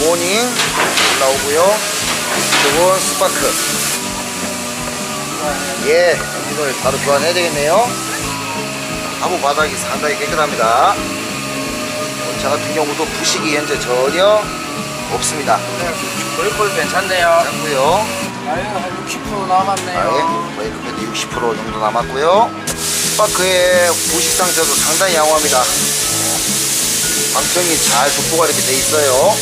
모닝 올라오고요. 이쪽은 스파크. 예, 이걸 바로 교환해야 되겠네요. 하부 바닥이 상당히 깨끗합니다. 어, 차 같은 경우도 부식이 현재 전혀 없습니다. 브레이크 괜찮네요. 고요 아유, 한60% 남았네요. 아 예 브레이크 패드 60% 정도 남았고요. 스파크의 부식 상태도 상당히 양호합니다. 방청이 잘 돋보가 이렇게 돼 있어요.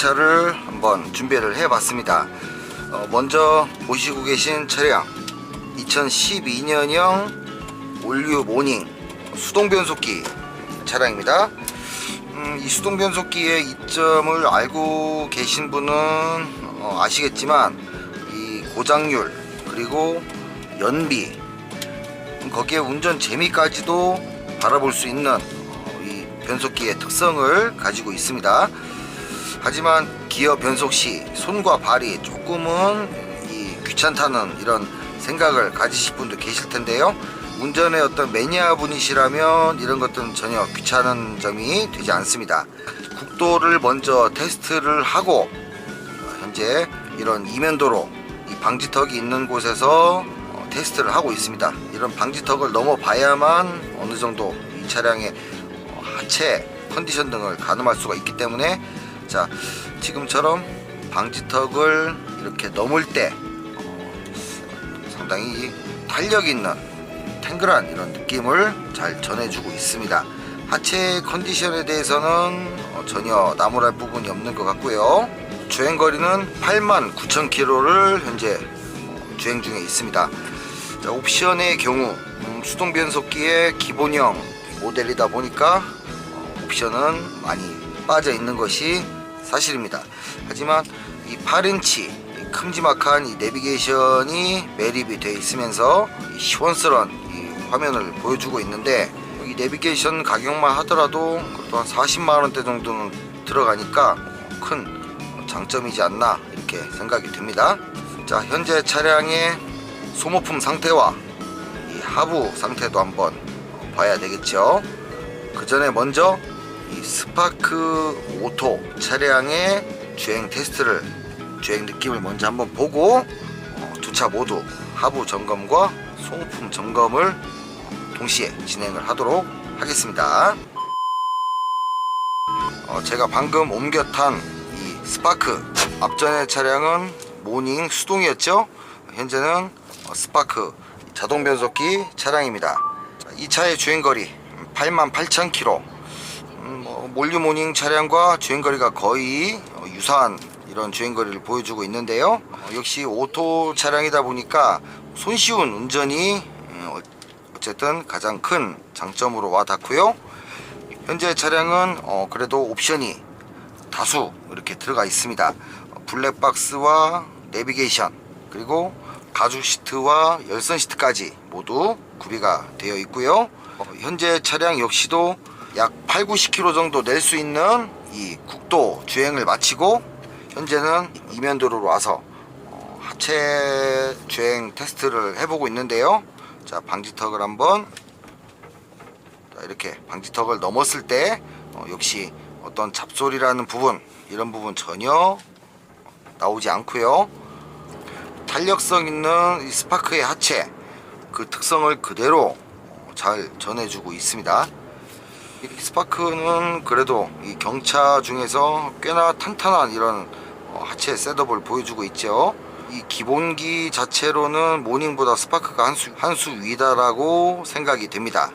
경차를 한번 준비를 해봤습니다. 어, 먼저 보시고 계신 차량 2012년형 올류 모닝 수동 변속기 차량입니다. 음, 이 수동 변속기의 이점을 알고 계신 분은 어, 아시겠지만 이 고장률 그리고 연비 거기에 운전 재미까지도 바라볼 수 있는 어, 이 변속기의 특성을 가지고 있습니다. 하지만 기어 변속 시 손과 발이 조금은 이 귀찮다는 이런 생각을 가지실 분도 계실 텐데요. 운전의 어떤 매니아 분이시라면 이런 것들은 전혀 귀찮은 점이 되지 않습니다. 국도를 먼저 테스트를 하고 어, 현재 이런 이면도로 이 방지턱이 있는 곳에서 어, 테스트를 하고 있습니다. 이런 방지턱을 넘어봐야만 어느 정도 이 차량의 어, 하체 컨디션 등을 가늠할 수가 있기 때문에 자 지금처럼 방지턱을 이렇게 넘을 때 어, 상당히 탄력 있는 탱글한 이런 느낌을 잘 전해주고 있습니다. 하체 컨디션에 대해서는 어, 전혀 나무랄 부분이 없는 것 같고요. 주행 거리는 8만 9천 킬로를 현재 어, 주행 중에 있습니다. 자, 옵션의 경우 음, 수동 변속기의 기본형 모델이다 보니까 어, 옵션은 많이 빠져 있는 것이 사실입니다. 하지만 이 8인치 이 큼지막한 이 내비게이션이 매립이 되어 있으면서 이 시원스러운 이 화면을 보여주고 있는데 이 내비게이션 가격만 하더라도 그래도 한 40만 원대 정도는 들어가니까 큰 장점이지 않나 이렇게 생각이 듭니다. 자 현재 차량의 소모품 상태와 이 하부 상태도 한번 봐야 되겠죠. 그 전에 먼저 이 스파크 오토 차량의 주행 테스트를 주행 느낌을 먼저 한번 보고 어, 두차 모두 하부 점검과 소모품 점검을 동시에 진행을 하도록 하겠습니다. 어, 제가 방금 옮겨 탄 이 스파크 앞전의 차량은 모닝 수동이었죠. 현재는 어, 스파크 자동 변속기 차량입니다. 자, 이 차의 주행거리 88,000km 음, 뭐, 몰류 모닝 차량과 주행거리가 거의 어, 유사한 이런 주행거리를 보여주고 있는데요. 어, 역시 오토 차량이다 보니까 손쉬운 운전이 음, 어, 어쨌든 가장 큰 장점으로 와 닿고요. 현재 차량은 어, 그래도 옵션이 다수 이렇게 들어가 있습니다. 어, 블랙박스와 내비게이션 그리고 가죽 시트와 열선 시트까지 모두 구비가 되어 있고요. 어, 현재 차량 역시도 약 8, 90km 정도 낼 수 있는 이 국도 주행을 마치고 현재는 이면도로로 와서 어, 하체 주행 테스트를 해보고 있는데요. 자 방지턱을 한번 자, 이렇게 방지턱을 넘었을 때 어, 역시 어떤 잡소리라는 부분 이런 부분 전혀 나오지 않고요. 탄력성 있는 이 스파크의 하체 그 특성을 그대로 잘 전해주고 있습니다. 이 스파크는 그래도 이 경차 중에서 꽤나 탄탄한 이런 어, 하체 셋업을 보여주고 있죠. 이 기본기 자체로는 모닝보다 스파크가 한 수 한 수 위다라고 생각이 됩니다.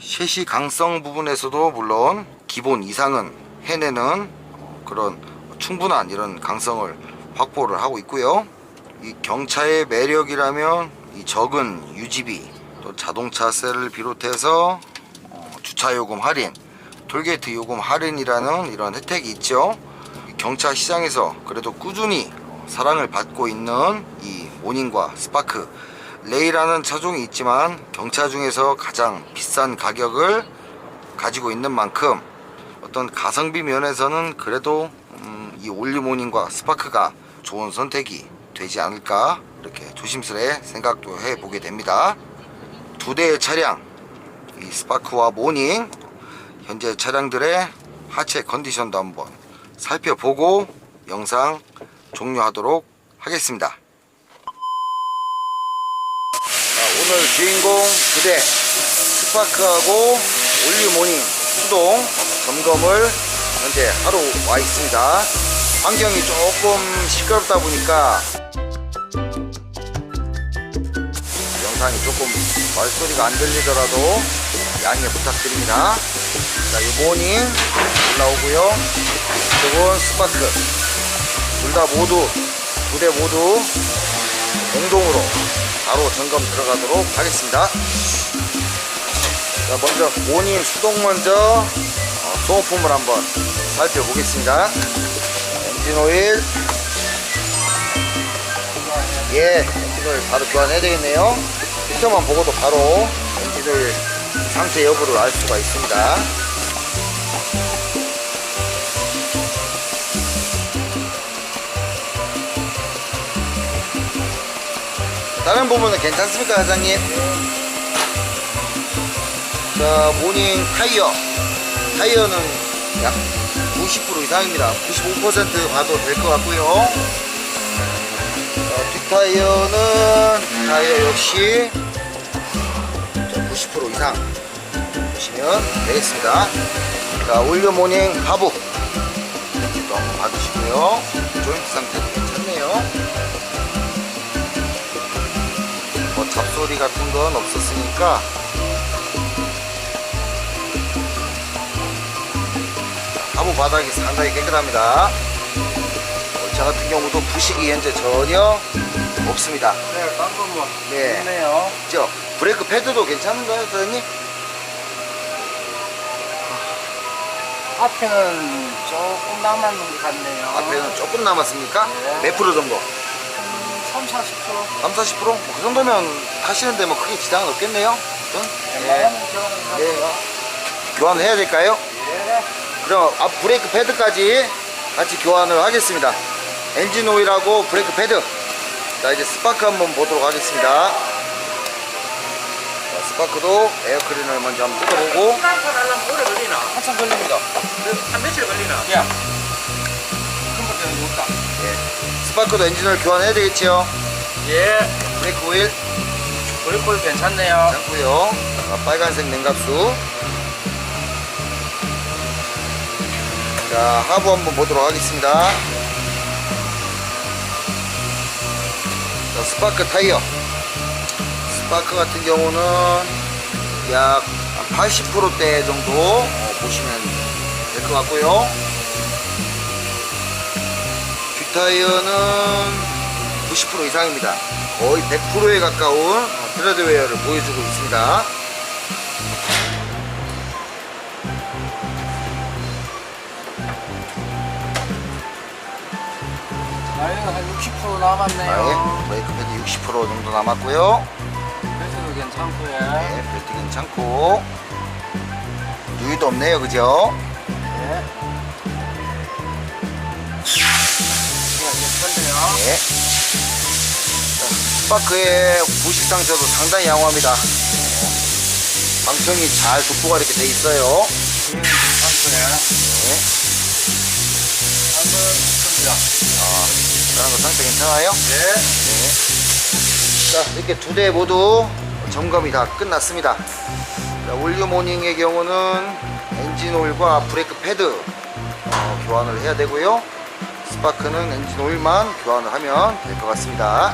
셰시 강성 부분에서도 물론 기본 이상은 해내는 어, 그런 충분한 이런 강성을 확보를 하고 있고요. 이 경차의 매력이라면 이 적은 유지비 또 자동차세를 비롯해서 어, 주차 요금 할인, 톨게이트 요금 할인이라는 이런 혜택이 있죠. 이 경차 시장에서 그래도 꾸준히 사랑을 받고 있는 이 모닝과 스파크 레이라는 차종이 있지만 경차 중에서 가장 비싼 가격을 가지고 있는 만큼 어떤 가성비 면에서는 그래도 음, 이 올류 모닝과 스파크가 좋은 선택이 되지 않을까 이렇게 조심스레 생각도 해보게 됩니다. 두 대의 차량 이 스파크와 모닝 현재 차량들의 하체 컨디션도 한번 살펴보고 영상 종료하도록 하겠습니다. 자, 오늘 주인공 두대 스파크하고 올류 모닝 수동 점검을 현재 하러 와 있습니다. 환경이 조금 시끄럽다 보니까 영상이 조금 말소리가 안 들리더라도 양해 부탁드립니다. 자, 이 모닝 올라오고요. 이쪽은 스파크. 둘 다 모두, 두 대 모두 공동으로 바로 점검 들어가도록 하겠습니다. 자, 먼저 모닝 수동 먼저 어, 소모품을 한번 살펴보겠습니다. 엔진 오일. 예, 엔진 오일 바로 교환해야 되겠네요. 필터만 보고도 바로 엔진 오일 상태 여부를 알 수가 있습니다. 다른 부분은 괜찮습니까, 사장님? 자, 모닝 타이어. 타이어는 약 90% 이상입니다. 95% 봐도 될 것 같고요. 자, 뒷타이어는 타이어 역시 90% 이상 보시면 되겠습니다. 자, 올려 모닝 하부. 또 한번 봐주시고요. 조인트 상태도 괜찮네요. 뭐 잡소리 같은 건 없었으니까 하부 바닥이 상당히 깨끗합니다. 차 같은 경우도 부식이 현재 전혀 없습니다. 네, 방금 뭐 네. 좋네요. 저 브레이크 패드도 괜찮은가요, 사장님? 앞에는 조금 남았는 것 같네요. 앞에는 조금 남았습니까? 네. 몇 프로 정도? 3, 40%. 3, 40%? 뭐그 정도면 타시는데 뭐 크게 지장은 없겠네요. 웬만하면 교환을 하고요. 교환해야 될까요? 예. 그럼 앞 브레이크 패드까지 같이 교환을 하겠습니다. 엔진 오일하고 브레이크 패드. 자 이제 스파크 한번 보도록 하겠습니다. 자, 스파크도 에어클린을 먼저 한번 뜯어보고 시간판 하려면 오래 걸리나? 한참 걸립니다. 한 며칠 걸리나? 야. 금방 되는 거 없다. 예. 스파크도 엔진 오일 교환해야 되겠지요. 예. 브레이크 오일 브레이크 괜찮네요. 괜찮고요. 자, 빨간색 냉각수. 자 하부 한번 보도록 하겠습니다. 자, 스파크 타이어. 스파크 같은 경우는 약 80%대 정도 어, 보시면 될 것 같고요. 뒷타이어는 90% 이상입니다. 거의 100%에 가까운 어, 트레드웨어를 보여주고 있습니다. 나이는 한60% 남았네요. 네, 브레이크 패드 60% 정도 남았고요. 괜찮고요. 네, 벨트 괜찮고 누이도 없네요, 그죠? 괜찮네요. 네. 자, 스파크의 부식 상태도 상당히 양호합니다. 방청이 잘 돋보가 이렇게 돼 있어요. 예, 괜찮고요. 네. 한번 좋습니다. 아, 다른 거 상태 괜찮아요? 예. 네. 자, 이렇게 두 대 모두 점검이 다 끝났습니다. 자, 올류 모닝의 경우는 엔진 오일과 브레이크 패드 어, 교환을 해야 되고요. 스파크는 엔진 오일만 교환을 하면 될 것 같습니다.